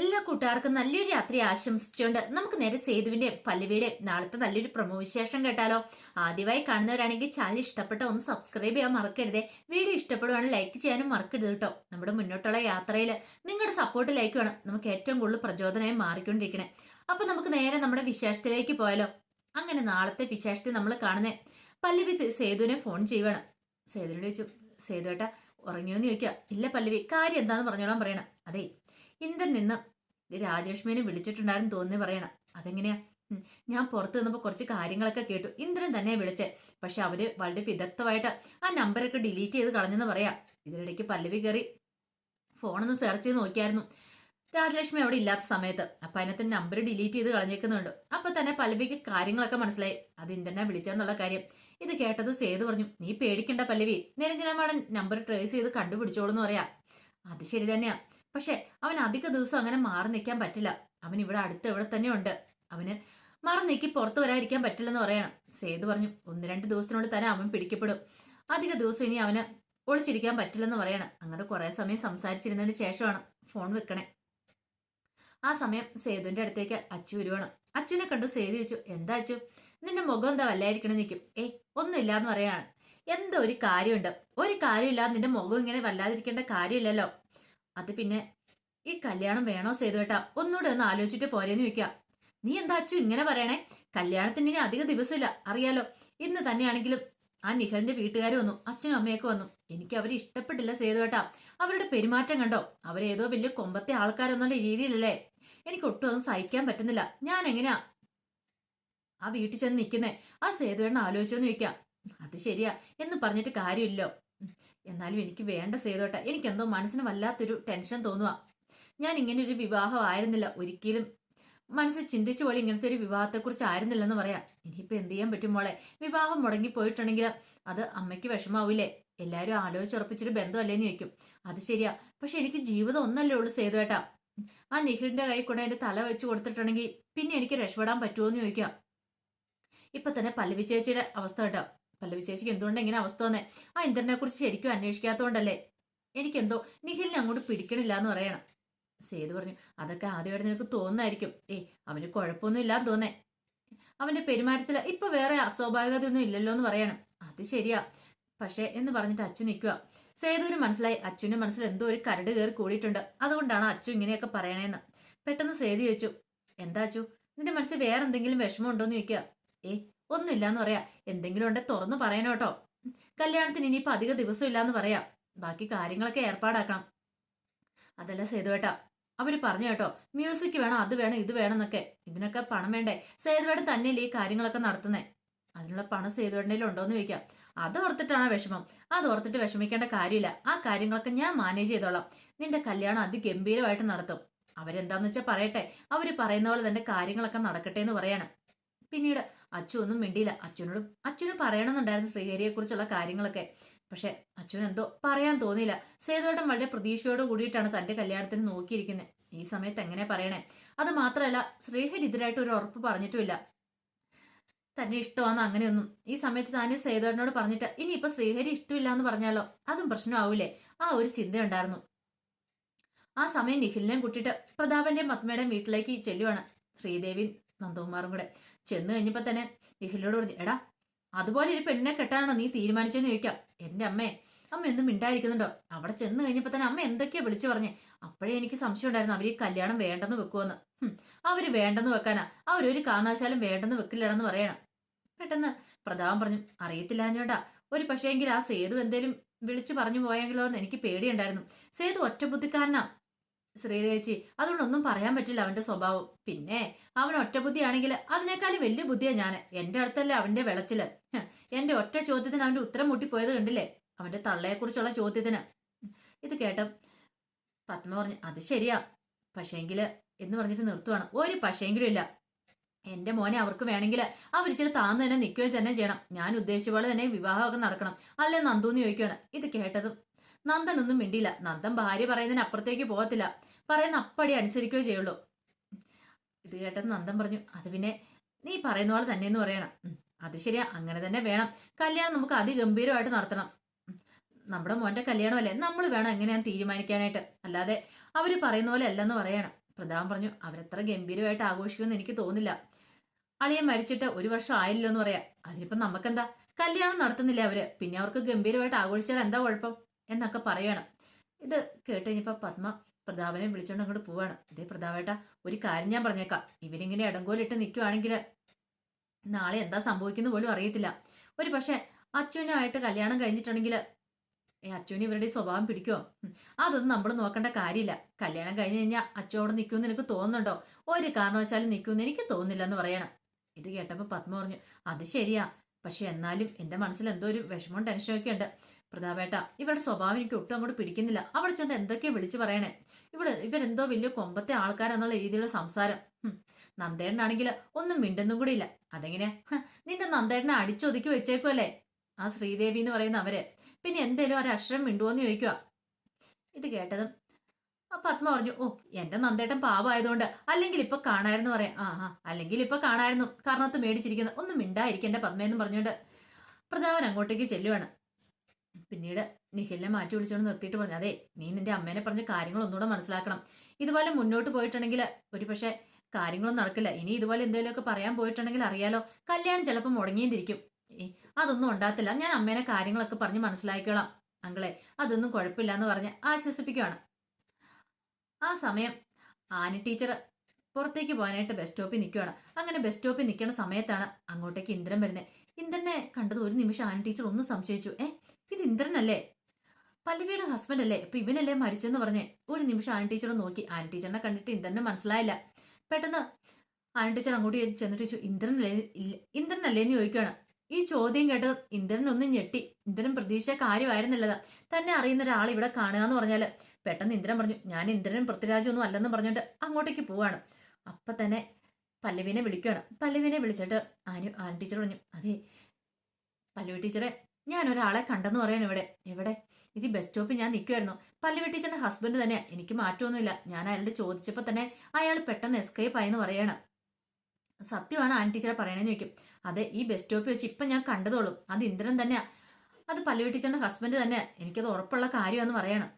എല്ലാ കൂട്ടുകാർക്കും നല്ലൊരു രാത്രി ആശംസിച്ചുകൊണ്ട് നമുക്ക് നേരെ സേതുവിന്റെ പല്ലവിയുടെ നാളത്തെ നല്ലൊരു പ്രമോ വിശേഷം കേട്ടാലോ. ആദ്യമായി കാണുന്നവരാണെങ്കിൽ ചാനൽ ഇഷ്ടപ്പെട്ട ഒന്ന് സബ്സ്ക്രൈബ് ചെയ്യാൻ മറക്കരുതേ. വീഡിയോ ഇഷ്ടപ്പെടുവാണെങ്കിൽ ലൈക്ക് ചെയ്യാനും മറക്കരുത് കേട്ടോ. നമ്മുടെ മുന്നോട്ടുള്ള യാത്രയിൽ നിങ്ങളുടെ സപ്പോർട്ട് ലൈക്ക് വേണം. നമുക്ക് ഏറ്റവും കൂടുതൽ പ്രചോദനമായി മാറിക്കൊണ്ടിരിക്കണേ. അപ്പൊ നമുക്ക് നേരെ നമ്മുടെ വിശേഷത്തിലേക്ക് പോയാലോ. അങ്ങനെ നാളത്തെ വിശേഷത്തിൽ നമ്മൾ കാണുന്നേ. പല്ലവി സേതുവിനെ ഫോൺ ചെയ്യുവാണ്. സേതുവിനോട് ചോദിച്ചു സേതുവേട്ട ഉറങ്ങിയോന്ന് ചോദിക്കുക ഇല്ല പല്ലവി കാര്യം എന്താന്ന് പറഞ്ഞോളാൻ പറയണം. അതെ ഇന്ദ്രൻ നിന്ന്. രാജലക്ഷ്മിനെ വിളിച്ചിട്ടുണ്ടായിരുന്നു തോന്നി പറയണം. അതെങ്ങനെയാ? ഞാൻ പുറത്ത് നിന്നപ്പോൾ കുറച്ച് കാര്യങ്ങളൊക്കെ കേട്ടു. ഇന്ദ്രൻ തന്നെ വിളിച്ചേ. പക്ഷെ അവർ വളരെ വിദഗ്ധമായിട്ട് ആ നമ്പറൊക്കെ ഡിലീറ്റ് ചെയ്ത് കളഞ്ഞെന്ന് പറയാം. ഇതിനിടയ്ക്ക് പല്ലവി കയറി ഫോണൊന്ന് സെർച്ച് ചെയ്ത് നോക്കിയായിരുന്നു. രാജലക്ഷ്മി അവിടെ ഇല്ലാത്ത സമയത്ത്. അപ്പൊ അതിനകത്ത് നമ്പർ ഡിലീറ്റ് ചെയ്ത് കളഞ്ഞേക്കുന്നുണ്ട്. അപ്പൊ തന്നെ പല്ലവിക്ക് കാര്യങ്ങളൊക്കെ മനസ്സിലായി. അത് ഇന്ദ്രനെ വിളിച്ചെന്നുള്ള കാര്യം. ഇത് കേട്ടത് സേതു പറഞ്ഞു നീ പേടിക്കണ്ട പല്ലവി. നിരഞ്ജനമാടൻ നമ്പർ ട്രേസ് ചെയ്ത് കണ്ടുപിടിച്ചോളൂ എന്ന് പറയാ. അത് ശരി തന്നെയാ. പക്ഷെ അവൻ അധിക ദിവസം അങ്ങനെ മാറി നിൽക്കാൻ പറ്റില്ല. അവൻ ഇവിടെ അടുത്ത് ഇവിടെ തന്നെ ഉണ്ട്. അവന് മാറി നീക്കി പുറത്തു വരാതിരിക്കാൻ പറ്റില്ലെന്ന് പറയണം. സേതു പറഞ്ഞു ഒന്ന് രണ്ട് ദിവസത്തിനുള്ളിൽ തന്നെ അവൻ പിടിക്കപ്പെടും. അധിക ദിവസം ഇനി അവന് ഒളിച്ചിരിക്കാൻ പറ്റില്ലെന്ന് പറയണം. അങ്ങനെ കുറെ സമയം സംസാരിച്ചിരുന്നതിന് ശേഷമാണ് ഫോൺ വെക്കണേ. ആ സമയം സേതുവിന്റെ അടുത്തേക്ക് അച്ചു വരുവാണ്. അച്ചുവിനെ കണ്ടു സേതു ചോദിച്ചു എന്താ അച്ചു? നിന്റെ മുഖം എന്താ വല്ലായിരിക്കണ? നിൽക്കും ഏയ് ഒന്നുമില്ല എന്ന് പറയാണ്. എന്തോ ഒരു കാര്യമുണ്ട്. ഒരു കാര്യമില്ലാതെ നിന്റെ മുഖം ഇങ്ങനെ വല്ലാതിരിക്കേണ്ട കാര്യമില്ലല്ലോ. അത് പിന്നെ ഈ കല്യാണം വേണോ സേതുവേട്ടാ ഒന്നുകൂടെ ഒന്ന് ആലോചിച്ചിട്ട് പോരേന്ന് ചോദിക്കുക നീ എന്താ അച്ചു ഇങ്ങനെ പറയണേ? കല്യാണത്തിന് ഇനി അധിക ദിവസമില്ല. അറിയാലോ. ഇന്ന് തന്നെയാണെങ്കിലും ആ നിഖലിന്റെ വീട്ടുകാർ വന്നു. അച്ഛനും അമ്മയൊക്കെ വന്നു. എനിക്ക് അവരെ ഇഷ്ടപ്പെട്ടില്ല സേതുവേട്ടാ അവരുടെ പെരുമാറ്റം കണ്ടോ? അവരേതോ വലിയ കൊമ്പത്തെ ആൾക്കാരെന്നുള്ള രീതിയിലല്ലേ? എനിക്ക് ഒട്ടും ഒന്നും സഹിക്കാൻ പറ്റുന്നില്ല. ഞാൻ എങ്ങനെയാ ആ വീട്ടിൽ ചെന്ന് നിൽക്കുന്നേ ആ സേതുവേണ്ണ ആലോചിച്ചോന്ന് ചോദിക്കാം. അത് ശരിയാ. എന്ന് പറഞ്ഞിട്ട് കാര്യമില്ലോ. എന്നാലും എനിക്ക് വേണ്ട സേതോട്ട എനിക്കെന്തോ മനസ്സിന് വല്ലാത്തൊരു ടെൻഷൻ തോന്നുക ഞാൻ ഇങ്ങനെ ഒരു വിവാഹം ആയിരുന്നില്ല ഒരിക്കലും. മനസ്സിൽ ചിന്തിച്ച പോലെ ഇങ്ങനത്തെ ഒരു വിവാഹത്തെക്കുറിച്ച് ആയിരുന്നില്ലെന്ന് പറയാം. ഇനിയിപ്പോ എന്ത് ചെയ്യാൻ പറ്റും മോളെ? വിവാഹം മുടങ്ങി പോയിട്ടുണ്ടെങ്കിൽ അത് അമ്മയ്ക്ക് വിഷമാവില്ലേ എല്ലാവരും ആലോചിച്ചുറപ്പിച്ചൊരു ബന്ധമല്ലേന്ന് ചോദിക്കും. അത് ശരിയാ. പക്ഷെ എനിക്ക് ജീവിതം ഒന്നല്ലേ ഉള്ളൂ സേതുവേട്ടാ. ആ നിഖിലിന്റെ കൈ കൊണ്ട് എന്റെ തല വെച്ച് കൊടുത്തിട്ടുണ്ടെങ്കിൽ പിന്നെ എനിക്ക് രക്ഷപ്പെടാൻ പറ്റുമോ എന്ന് ചോദിക്കാം. ഇപ്പൊ തന്നെ പല്ലവി ചേച്ചിയുടെ അവസ്ഥ കേട്ടോ. പല്ലവി ചേച്ചിക്ക് എന്തുകൊണ്ട് ഇങ്ങനെ അവസ്ഥ വന്നേ? ആ ഇന്ദ്രനെ കുറിച്ച് ശരിക്കും അന്വേഷിക്കാത്തതുകൊണ്ടല്ലേ എനിക്കെന്തോ നിഖിലിനെ അങ്ങോട്ട് പിടിക്കണില്ല എന്ന് പറയണം. സേതു പറഞ്ഞു അതൊക്കെ ആദ്യമായിട്ട് നിനക്ക് തോന്നുന്നായിരിക്കും ഏ അവന് കുഴപ്പമൊന്നും ഇല്ലാന്ന് തോന്നേ. അവന്റെ പെരുമാറ്റത്തിൽ ഇപ്പൊ വേറെ അസ്വാഭാവികതയൊന്നും ഇല്ലല്ലോ എന്ന് പറയണം. അത് ശരിയാ. പക്ഷേ എന്ന് പറഞ്ഞിട്ട് അച്ചു നിൽക്കുക സേതുവിന് മനസ്സിലായി അച്ഛന്റെ മനസ്സിൽ എന്തോ ഒരു കരട് കയറി കൂടിയിട്ടുണ്ട്. അതുകൊണ്ടാണ് അച്ചു ഇങ്ങനെയൊക്കെ പറയണേന്ന്. പെട്ടെന്ന് സേതു ചോദിച്ചു എന്താ അച്ചു? നിന്റെ മനസ്സിൽ വേറെ എന്തെങ്കിലും വിഷമമുണ്ടോന്ന് ചോദിക്കുക ഏ ഒന്നുമില്ലാന്ന് പറയാ. എന്തെങ്കിലും ഉണ്ടെ തുറന്നു പറയണോ കേട്ടോ. കല്യാണത്തിന് ഇനിയിപ്പോ അധിക ദിവസം ഇല്ലാന്ന് പറയാം. ബാക്കി കാര്യങ്ങളൊക്കെ ഏർപ്പാടാക്കണം. അതല്ല സേതുവേട്ടാ അവർ പറഞ്ഞു കേട്ടോ മ്യൂസിക് വേണം അത് വേണം ഇത് വേണം എന്നൊക്കെ. ഇതിനൊക്കെ പണം വേണ്ടേ? സേതുവേട്ടൻ തന്നെയല്ലേ ഈ കാര്യങ്ങളൊക്കെ നടത്തുന്നേ? അതിനുള്ള പണം സേതുവേട്ടന്റെ ഉണ്ടോന്ന് ചോദിക്കാം. അത് ഓർത്തിട്ടാണോ വിഷമം? അത് ഓർത്തിട്ട് വിഷമിക്കേണ്ട കാര്യമില്ല. ആ കാര്യങ്ങളൊക്കെ ഞാൻ മാനേജ് ചെയ്തോളാം. നിന്റെ കല്യാണം അതിഗംഭീരമായിട്ട് നടത്തും. അവരെന്താന്ന് വെച്ചാൽ പറയട്ടെ? അവർ പറയുന്ന പോലെ തന്നെ കാര്യങ്ങളൊക്കെ നടക്കട്ടെ എന്ന് പറയാണ്. പിന്നീട് അച്ചു ഒന്നും മിണ്ടിയില്ല. അച്ഛനോട് അച്ഛന് പറയണമെന്നുണ്ടായിരുന്നു ശ്രീഹരിയെ കുറിച്ചുള്ള കാര്യങ്ങളൊക്കെ. പക്ഷെ അച്ഛൻ എന്തോ പറയാൻ തോന്നിയില്ല. സേതുവേട്ടൻ വളരെ പ്രതീക്ഷയോട് കൂടിയിട്ടാണ് തന്റെ കല്യാണത്തിന് നോക്കിയിരിക്കുന്നത് ഈ സമയത്ത് എങ്ങനെ പറയണേ? അത് മാത്രമല്ല ശ്രീഹരി ഇതിലായിട്ട് ഒരു ഉറപ്പ് പറഞ്ഞിട്ടുമില്ല. തന്നെ ഇഷ്ടമാണ് അങ്ങനെയൊന്നും. ഈ സമയത്ത് താൻ സേതുവേട്ടനോട് പറഞ്ഞിട്ട് ഇനി ഇനിയിപ്പോ ശ്രീഹരി ഇഷ്ടമില്ല എന്ന് പറഞ്ഞാലോ? അതും പ്രശ്നമാവൂലേ? ആ ഒരു ചിന്തയുണ്ടായിരുന്നു. ആ സമയം നിഖിലിനെയും കൂട്ടിയിട്ട് പ്രതാപന്റെയും പത്മയുടെയും വീട്ടിലേക്ക് ചെല്ലുവാണ്. ശ്രീദേവിയും നന്ദകുമാറും കൂടെ. ചെന്ന് കഴിഞ്ഞപ്പോ തന്നെ ഇഹിലോട് പറഞ്ഞു എടാ അതുപോലെ ഒരു പെണ്ണിനെ കെട്ടാനാണോ നീ തീരുമാനിച്ചെന്ന് ചോദിക്കാം. എന്റെ അമ്മേ അമ്മ എന്നും മിണ്ടായിരിക്കുന്നുണ്ടോ അവിടെ ചെന്ന് കഴിഞ്ഞപ്പോ തന്നെ അമ്മ എന്തൊക്കെയാ വിളിച്ചു പറഞ്ഞേ? അപ്പോഴേ എനിക്ക് സംശയം ഉണ്ടായിരുന്നു അവർ ഈ കല്യാണം വേണ്ടെന്ന് വെക്കുമെന്ന് അവർ വേണ്ടെന്ന് വെക്കാനാ. അവരൊരു കാരണവശാലും വേണ്ടെന്ന് വെക്കില്ലടെന്ന് പറയണം. പെട്ടെന്ന് പ്രതാപം പറഞ്ഞു അറിയത്തില്ല ചേട്ടാ ഒരു പക്ഷേങ്കിൽ ആ സേതു എന്തേലും വിളിച്ചു പറഞ്ഞു പോയെങ്കിലോ എന്ന് എനിക്ക് പേടിയുണ്ടായിരുന്നു. സേതു ഒറ്റ ബുദ്ധിക്കാരനാ ശ്രീദേച്ചി അതുകൊണ്ടൊന്നും പറയാൻ പറ്റില്ല അവന്റെ സ്വഭാവം. പിന്നെ അവൻ ഒറ്റ ബുദ്ധിയാണെങ്കിൽ അതിനേക്കാളും വലിയ ബുദ്ധിയാണ് ഞാൻ എന്റെ അടുത്തല്ലേ അവന്റെ വിളച്ചിൽ. എന്റെ ഒറ്റ ചോദ്യത്തിന് അവന്റെ ഉത്തരം മുട്ടിപ്പോയത് കണ്ടില്ലേ? അവന്റെ തള്ളയെക്കുറിച്ചുള്ള ചോദ്യത്തിന്. ഇത് കേട്ട പത്മ പറഞ്ഞു അത് ശരിയാ. പക്ഷേങ്കിൽ എന്ന് പറഞ്ഞിട്ട് നിർത്തുവാണ്. ഒരു പക്ഷേങ്കിലും ഇല്ല. എന്റെ മോനെ അവർക്ക് വേണമെങ്കിൽ ഇച്ചിരി താന്ന് തന്നെ നിൽക്കുകയും തന്നെ ചെയ്യണം. ഞാൻ ഉദ്ദേശിച്ച പോലെ തന്നെ വിവാഹമൊക്കെ നടക്കണം. അല്ലേ നന്ദൂന്ന് ചോദിക്കുകയാണ് ഇത് കേട്ടതും നന്ദൻ ഒന്നും മിണ്ടിയില്ല. നന്ദൻ ഭാര്യ പറയുന്നതിന് അപ്പുറത്തേക്ക് പോകത്തില്ല. പറയുന്ന അപ്പടി അനുസരിക്കുകയോ ചെയ്യുള്ളൂ. ഇത് കേട്ടെന്ന് നന്ദൻ പറഞ്ഞു അത് പിന്നെ നീ പറയുന്ന പോലെ തന്നെ എന്ന് പറയണം അത് ശരിയാ. അങ്ങനെ തന്നെ വേണം. കല്യാണം നമുക്ക് അതിഗംഭീരമായിട്ട് നടത്തണം. നമ്മുടെ മോന്റെ കല്യാണമല്ലേ? നമ്മൾ വേണം എങ്ങനെയാന്ന് തീരുമാനിക്കാനായിട്ട്. അല്ലാതെ അവർ പറയുന്ന പോലെ അല്ലെന്ന് പറയണം. പ്രതാപൻ പറഞ്ഞു അവരെത്ര ഗംഭീരമായിട്ട് ആഘോഷിക്കുമെന്ന് എനിക്ക് തോന്നില്ല അളിയൻ മരിച്ചിട്ട് ഒരു വർഷം ആയില്ലോ എന്ന് പറയാം. അതിനിപ്പം നമുക്കെന്താ? കല്യാണം നടത്തുന്നില്ല അവർ? പിന്നെ അവർക്ക് ഗംഭീരമായിട്ട് ആഘോഷിച്ചാൽ എന്താ കുഴപ്പം? എന്നൊക്കെ പറയണം. ഇത് കേട്ട് കഴിഞ്ഞപ്പോൾ പത്മ പ്രതാപനെ വിളിച്ചോണ്ട് അങ്ങോട്ട് പോവാണ്. ഇതേ പ്രതാപേട്ട ഒരു കാര്യം ഞാൻ പറഞ്ഞേക്കാം. ഇവരിങ്ങനെ ഇടങ്കോലിട്ട് നിൽക്കുവാണെങ്കിൽ നാളെ എന്താ സംഭവിക്കുന്നത് പോലും അറിയത്തില്ല. ഒരു പക്ഷെ അച്ഛനുമായിട്ട് കല്യാണം കഴിഞ്ഞിട്ടുണ്ടെങ്കിൽ ഏ അച്ഛന് ഇവരുടെ സ്വഭാവം പിടിക്കുമോ അതൊന്നും നമ്മൾ നോക്കേണ്ട കാര്യമില്ല. കല്യാണം കഴിഞ്ഞ് കഴിഞ്ഞാൽ അച്ഛനോട് നിൽക്കുമെന്ന് എനിക്ക് തോന്നുന്നുണ്ടോ? ഒരു കാരണവശാലും നിൽക്കുമെന്ന് എനിക്ക് തോന്നുന്നില്ല എന്ന് പറയണം. ഇത് കേട്ടപ്പോൾ പത്മ പറഞ്ഞു അത് ശരിയാ. പക്ഷെ എന്നാലും എന്റെ മനസ്സിൽ എന്തോ ഒരു വിഷമവും ടെൻഷനും ഒക്കെ ഉണ്ട്. പ്രതാപേട്ട ഇവരുടെ സ്വഭാവം എനിക്ക് ഒട്ടും അങ്ങോട്ട് പിടിക്കുന്നില്ല. അവിടെ ചെന്ന് എന്തൊക്കെയാ വിളിച്ചു പറയണേ? ഇവിടെ ഇവരെന്തോ വലിയ കൊമ്പത്തെ ആൾക്കാരെന്നുള്ള രീതിയിലുള്ള സംസാരം. നന്ദേട്ടനാണെങ്കിൽ ഒന്നും മിണ്ടുന്നും കൂടി ഇല്ല അതെങ്ങനെയാ നിന്റെ നന്ദേട്ടനെ അടിച്ചൊതുക്കി വെച്ചേക്കുമല്ലേ ആ ശ്രീദേവി എന്ന് പറയുന്ന അവരെ. പിന്നെ എന്തേലും ഒരു അക്ഷരം മിണ്ടുവോന്ന് ചോദിക്കുക ഇത് കേട്ടതും പത്മ പറഞ്ഞു ഓ എന്റെ നന്ദേട്ടൻ പാവമായതുകൊണ്ട് അല്ലെങ്കിൽ ഇപ്പൊ കാണായിരുന്നു പറയാം. ആ ആ അല്ലെങ്കിൽ ഇപ്പൊ കാണായിരുന്നു കാരണത്ത് മേടിച്ചിരിക്കുന്നത് ഒന്നും മിണ്ടായിരിക്കും എന്റെ പത്മയെന്നും പറഞ്ഞുകൊണ്ട് പ്രതാപൻ അങ്ങോട്ടേക്ക് ചെല്ലുവാണ്. പിന്നീട് നിഖിലിനെ മാറ്റി വിളിച്ചുകൊണ്ട് നിർത്തിയിട്ട് പറഞ്ഞു അതെ നീ നിന്റെ അമ്മേനെ പറഞ്ഞ കാര്യങ്ങൾ ഒന്നുകൂടെ മനസ്സിലാക്കണം. ഇതുപോലെ മുന്നോട്ട് പോയിട്ടുണ്ടെങ്കിൽ ഒരു പക്ഷേ കാര്യങ്ങളൊന്നും നടക്കില്ല. ഇനി ഇതുപോലെ എന്തെങ്കിലുമൊക്കെ പറയാൻ പോയിട്ടുണ്ടെങ്കിൽ അറിയാലോ. കല്യാണം ചിലപ്പോൾ മുടങ്ങിയും തിരിക്കും ഏ, അതൊന്നും ഉണ്ടാകത്തില്ല. ഞാൻ അമ്മേനെ കാര്യങ്ങളൊക്കെ പറഞ്ഞ് മനസ്സിലാക്കിക്കോളാം. അങ്കളെ അതൊന്നും കുഴപ്പമില്ല എന്ന് പറഞ്ഞ് ആശ്വസിപ്പിക്കുകയാണ് ആ സമയം ആനി ടീച്ചർ പുറത്തേക്ക് പോകാനായിട്ട് ബസ് സ്റ്റോപ്പിൽ നിൽക്കുകയാണ് അങ്ങനെ ബസ് സ്റ്റോപ്പിൽ നിൽക്കുന്ന സമയത്താണ് അങ്ങോട്ടേക്ക് ഇന്ദ്രൻ വരുന്നത്. ഇന്ദ്രനെ കണ്ടത് ഒരു നിമിഷം ആനി ടീച്ചർ ഒന്ന് സംശയിച്ചു. ഏ ഇത് ഇന്ദ്രനല്ലേ? പല്ലവിയുടെ ഹസ്ബൻഡ് അല്ലേ? ഇപ്പൊ ഇവനല്ലേ മരിച്ചെന്ന് പറഞ്ഞേ ഒരു നിമിഷം ആൻ ടീച്ചർ നോക്കി. ആൻ ടീച്ചറിനെ കണ്ടിട്ട് ഇന്ദ്രനെ മനസ്സിലായില്ല. പെട്ടെന്ന് ആൻ ടീച്ചർ അങ്ങോട്ട് ചെന്നിട്ട് ചോദിച്ചു ഇന്ദ്രനല്ലേ? ഇന്ദ്രനല്ലേ? എന്ന് ചോദിക്കുകയാണ് ഈ ചോദ്യം കേട്ട് ഇന്ദ്രനൊന്നും ഞെട്ടി. ഇന്ദ്രൻ പ്രതീക്ഷ കാര്യമായിരുന്നില്ലത്. തന്നെ അറിയുന്ന ഒരാൾ ഇവിടെ കാണുക എന്ന് പറഞ്ഞാൽ പെട്ടെന്ന് ഇന്ദ്രൻ പറഞ്ഞു ഞാൻ ഇന്ദ്രനും പൃഥ്വിരാജൊന്നും അല്ലെന്ന് പറഞ്ഞിട്ട് അങ്ങോട്ടേക്ക് പോവാണ്. അപ്പൊ തന്നെ പല്ലവിനെ വിളിക്കുകയാണ് പല്ലവിനെ വിളിച്ചിട്ട് ആനു ആൻ ടീച്ചർ പറഞ്ഞു അതെ പല്ലവി ടീച്ചറെ ഞാൻ ഒരാളെ കണ്ടെന്ന് പറയണം ഇവിടെ. എവിടെ? ഇത് ബസ് സ്റ്റോപ്പിൽ ഞാൻ നിൽക്കുമായിരുന്നു പല്ലവി ടീച്ചറിന്റെ ഹസ്ബൻഡ് തന്നെ എനിക്ക് മാറ്റമൊന്നുമില്ല. ഞാൻ അയാളോട് ചോദിച്ചപ്പോൾ തന്നെ അയാൾ പെട്ടെന്ന് എസ്കേപ്പ് ആയെന്ന് പറയണം. സത്യമാണ് ആൻ ടീച്ചറെ പറയണേന്ന് ചോദിക്കും. അതെ ഈ ബസ് സ്റ്റോപ്പിൽ വെച്ച് ഇപ്പം ഞാൻ കണ്ടതോളും. അത് ഇന്ദ്രൻ തന്നെയാ. അത് പല്ലവി ടീച്ചറിന്റെ ഹസ്ബൻഡ് തന്നെ എനിക്കത് ഉറപ്പുള്ള കാര്യമാണെന്ന് പറയണം.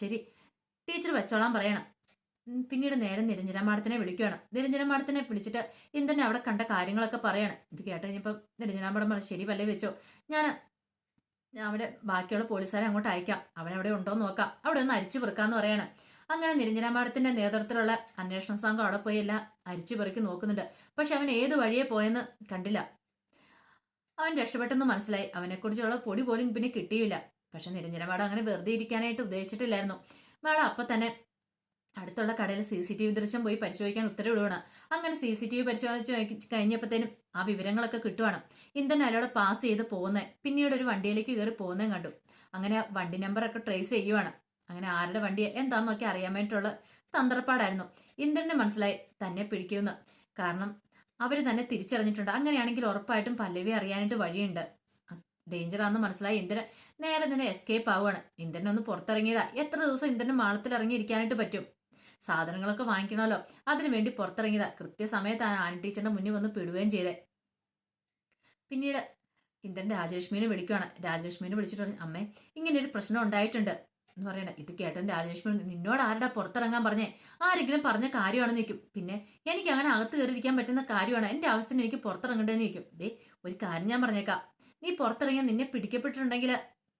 ശരി. ടീച്ചർ വെച്ചോളാൻ പറയണം. പിന്നീട് നേരെ നിരഞ്ജന മാഡത്തിനെ വിളിക്കുകയാണ് നിരഞ്ജന മാഡത്തിനെ വിളിച്ചിട്ട് ഇന്ദ്രനെ അവിടെ കണ്ട കാര്യങ്ങളൊക്കെ പറയണം. ഇത് കേട്ട് കഴിഞ്ഞപ്പോൾ നിരഞ്ജന മാഡം ശരി പല്ലേ വെച്ചോ. ഞാൻ അവിടെ ബാക്കിയുള്ള പോലീസുകാരെ അങ്ങോട്ട് അയക്കാം. അവൻ അവിടെ ഉണ്ടോ എന്ന് നോക്കാം. അവിടെ ഒന്ന് അരിച്ചു പെറുക്കാന്ന് പറയാണ്. അങ്ങനെ നിരഞ്ജന മാഡത്തിന്റെ നേതൃത്വത്തിലുള്ള അന്വേഷണ സംഘം അവിടെ പോയി എല്ലാം അരിച്ചു പെറുക്കി നോക്കുന്നുണ്ട്. പക്ഷെ അവൻ ഏത് വഴിയെ പോയെന്ന് കണ്ടില്ല. അവൻ രക്ഷപ്പെട്ടെന്ന് മനസ്സിലായി. അവനെക്കുറിച്ചുള്ള പൊടി പോലും പിന്നെ കിട്ടിയില്ല. പക്ഷെ നിരഞ്ജന മാഡം അങ്ങനെ വെറുതെ ഇരിക്കാനായിട്ട് ഉദ്ദേശിച്ചിട്ടില്ലായിരുന്നു. മാഡം അപ്പൊ തന്നെ അടുത്തുള്ള കടയിൽ സി സി ടി വി ദൃശ്യം പോയി പരിശോധിക്കാൻ ഉത്തരവിടുകയാണ് അങ്ങനെ സി സി ടി വി പരിശോധിച്ച് കഴിഞ്ഞപ്പോഴത്തേനും ആ വിവരങ്ങളൊക്കെ കിട്ടുവാണ്. ഇന്ധൻ അയാളോട് പാസ് ചെയ്ത് പോകുന്നത് പിന്നീട് ഒരു വണ്ടിയിലേക്ക് കയറി പോകുന്നതും കണ്ടു. അങ്ങനെ വണ്ടി നമ്പറൊക്കെ ട്രേസ് ചെയ്യുവാണ്. അങ്ങനെ ആരുടെ വണ്ടി എന്താണെന്നൊക്കെ അറിയാൻ വേണ്ടിയിട്ടുള്ള തന്ത്രപ്പാടായിരുന്നു. ഇന്ദ്രന് മനസ്സിലായി തന്നെ പിടിക്കുമെന്ന്. കാരണം അവർ തന്നെ തിരിച്ചറിഞ്ഞിട്ടുണ്ട്. അങ്ങനെയാണെങ്കിൽ ഉറപ്പായിട്ടും പല്ലവി അറിയാനായിട്ട് വഴിയുണ്ട്. ഡേഞ്ചർ ആണെന്ന് മനസ്സിലായി ഇന്ദ്രൻ. നേരെ തന്നെ എസ്കേപ്പ് ആവുകയാണ് ഇന്ദ്രൻ ഒന്ന് പുറത്തിറങ്ങിയതാ. എത്ര ദിവസം ഇന്ദ്രൻ മാളത്തിൽ ഇറങ്ങിയിരിക്കാനായിട്ട് പറ്റും? സാധനങ്ങളൊക്കെ വാങ്ങിക്കണമല്ലോ. അതിനു വേണ്ടി പുറത്തിറങ്ങിയതാ. കൃത്യസമയത്താണ് ആൻ ടീച്ചറിന്റെ മുന്നിൽ വന്ന് പിടുകയും ചെയ്തേ. പിന്നീട് ഇന്ദ്രൻ രാജലക്ഷ്മിനെ വിളിക്കുകയാണ് രാജലക്ഷ്മിനെ വിളിച്ചിട്ട് പറഞ്ഞു അമ്മേ ഇങ്ങനെ ഒരു പ്രശ്നം ഉണ്ടായിട്ടുണ്ട്. എന്ന് പറയണ. ഇത് കേട്ടൻ രാജലക്ഷ്മി നിന്നോട് ആരുടെ പുറത്തിറങ്ങാൻ പറഞ്ഞേ? ആരെങ്കിലും പറഞ്ഞ കാര്യമാണെന്ന് നിൽക്കും പിന്നെ എനിക്ക് അങ്ങനെ അകത്ത് കയറിയിരിക്കാൻ പറ്റുന്ന കാര്യമാണ്? എന്റെ ആവശ്യത്തിന് എനിക്ക് പുറത്തിറങ്ങേണ്ടതെന്ന് നിൽക്കും ദേ ഒരു കാര്യം ഞാൻ പറഞ്ഞേക്കാം. നീ പുറത്തിറങ്ങിയാൽ നിന്നെ പിടിക്കപ്പെട്ടിട്ടുണ്ടെങ്കിൽ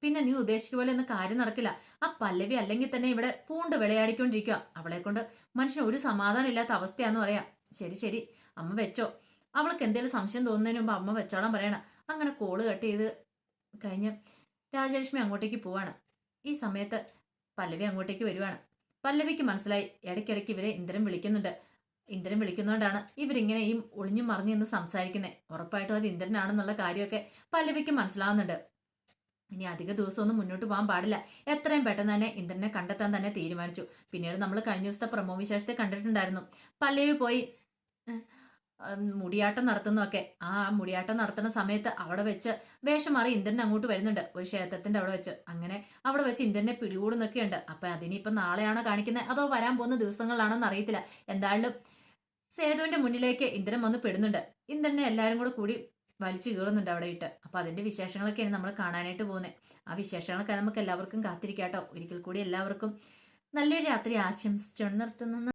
പിന്നെ നീ ഉദ്ദേശിക്കുക പോലെ ഒന്നും കാര്യം നടക്കില്ല. ആ പല്ലവി അല്ലെങ്കിൽ തന്നെ ഇവിടെ പൂണ്ട് വിളയാടിക്കൊണ്ടിരിക്കുക അവളെ കൊണ്ട് മനുഷ്യന് ഒരു സമാധാനം ഇല്ലാത്ത അവസ്ഥയാന്ന് പറയാം. ശരി ശരി. അമ്മ വെച്ചോ. അവൾക്ക് എന്തെങ്കിലും സംശയം തോന്നുന്നതിന് മുമ്പ് അമ്മ വെച്ചോളാൻ പറയണം. അങ്ങനെ കോൾ കട്ട് ചെയ്ത് കഴിഞ്ഞ് രാജലക്ഷ്മി അങ്ങോട്ടേക്ക് പോവാണ്. ഈ സമയത്ത് പല്ലവി അങ്ങോട്ടേക്ക് വരുവാണ്. പല്ലവിക്ക് മനസ്സിലായി. ഇടയ്ക്കിടയ്ക്ക് ഇവരെ ഇന്ദ്രൻ വിളിക്കുന്നുണ്ട്. ഇന്ദ്രൻ വിളിക്കുന്നതുകൊണ്ടാണ് ഇവരിങ്ങനെ ഈ ഒളിഞ്ഞു മറിഞ്ഞു നിന്ന് സംസാരിക്കുന്നത് ഉറപ്പായിട്ടും അത് ഇന്ദ്രനാണെന്നുള്ള കാര്യമൊക്കെ പല്ലവിക്ക് മനസ്സിലാവുന്നുണ്ട്. ഇനി അധിക ദിവസമൊന്നും മുന്നോട്ട് പോകാൻ പാടില്ല. എത്രയും പെട്ടെന്ന് തന്നെ ഇന്ദ്രനെ കണ്ടെത്താൻ തന്നെ തീരുമാനിച്ചു. പിന്നീട് നമ്മൾ കഴിഞ്ഞ ദിവസത്തെ പ്രമോ വിശേഷത്തെ കണ്ടിട്ടുണ്ടായിരുന്നു. പല്ലവി പോയി മുടിയാട്ടം നടത്തുന്നതൊക്കെ. ആ മുടിയാട്ടം നടത്തുന്ന സമയത്ത് അവിടെ വെച്ച് വേഷം മാറി ഇന്ദ്രൻ അങ്ങോട്ട് വരുന്നുണ്ട്. ഒരു ക്ഷേത്രത്തിന്റെ അവിടെ വെച്ച്. അങ്ങനെ അവിടെ വെച്ച് ഇന്ദ്രനെ പിടികൂടുന്നൊക്കെയുണ്ട്. അപ്പൊ അതിനിപ്പം നാളെയാണോ കാണിക്കുന്നത് അതോ വരാൻ പോകുന്ന ദിവസങ്ങളാണോ എന്ന് അറിയത്തില്ല. എന്തായാലും സേതുവിന്റെ മുന്നിലേക്ക് ഇന്ദ്രൻ വന്ന് പെടുന്നുണ്ട്. ഇന്ദ്രനെ എല്ലാവരും കൂടെ കൂടി വലിച്ചു കീറുന്നുണ്ട് അവിടെ ഇട്ട്. അപ്പൊ അതിന്റെ വിശേഷങ്ങളൊക്കെയാണ് നമ്മൾ കാണാനായിട്ട് പോകുന്നത് ആ വിശേഷങ്ങളൊക്കെ നമുക്ക് എല്ലാവർക്കും കാത്തിരിക്കാട്ടോ. ഒരിക്കൽ കൂടി എല്ലാവർക്കും നല്ലൊരു രാത്രി ആശംസിച്ചുകൊണ്ട് നിർത്തുന്നു.